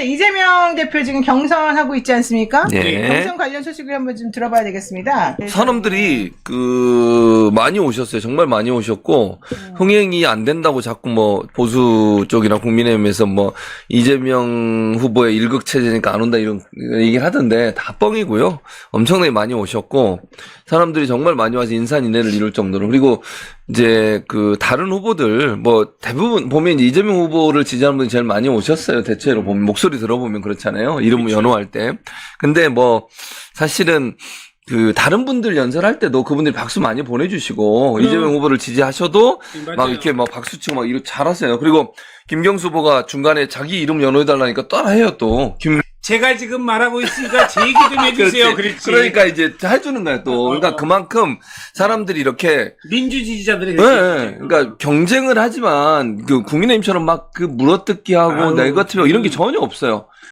자, 이재명 대표 지금 경선하고 있지 않습니까? 네. 경선 관련 소식을 한번 좀 들어봐야 되겠습니다. 사람들이 그 많이 오셨어요. 정말 많이 오셨고 흥행이 안 된다고 자꾸 뭐 보수 쪽이나 국민의힘에서 뭐 이재명 후보의 일극 체제니까 안 온다 이런 얘기를 하던데 다 뻥이고요. 엄청나게 많이 오셨고 사람들이 정말 많이 와서 인산인해를 이룰 정도로 그리고 이제 그 다른 후보들 뭐 대부분 보면 이재명 후보를 지지하는 분이 제일 많이 오셨어요. 대체로 보면 목소리 들어보면 그렇잖아요. 이름 연호할 때. 근데 뭐 사실은 그 다른 분들 연설할 때도 그분들이 박수 많이 보내주시고 그럼. 이재명 후보를 지지하셔도 맞아요. 막 이렇게 막 박수 치고 막 이렇게 잘하세요. 그리고 김경수 후보가 중간에 자기 이름 연호해 달라니까 따라해요 또. 김 제가 지금 말하고 있으니까 제 얘기 좀 해주세요. 그렇지. 그렇지. 그러니까 이제 해주는 거야 또. 그러니까 그만큼 사람들이 이렇게 민주 지지자들이 예, 그렇게 예. 그러니까 경쟁을 하지만 그 국민의힘처럼 막 그 물어뜯기 하고 아유, 네거티브 이런 게 전혀 없어요.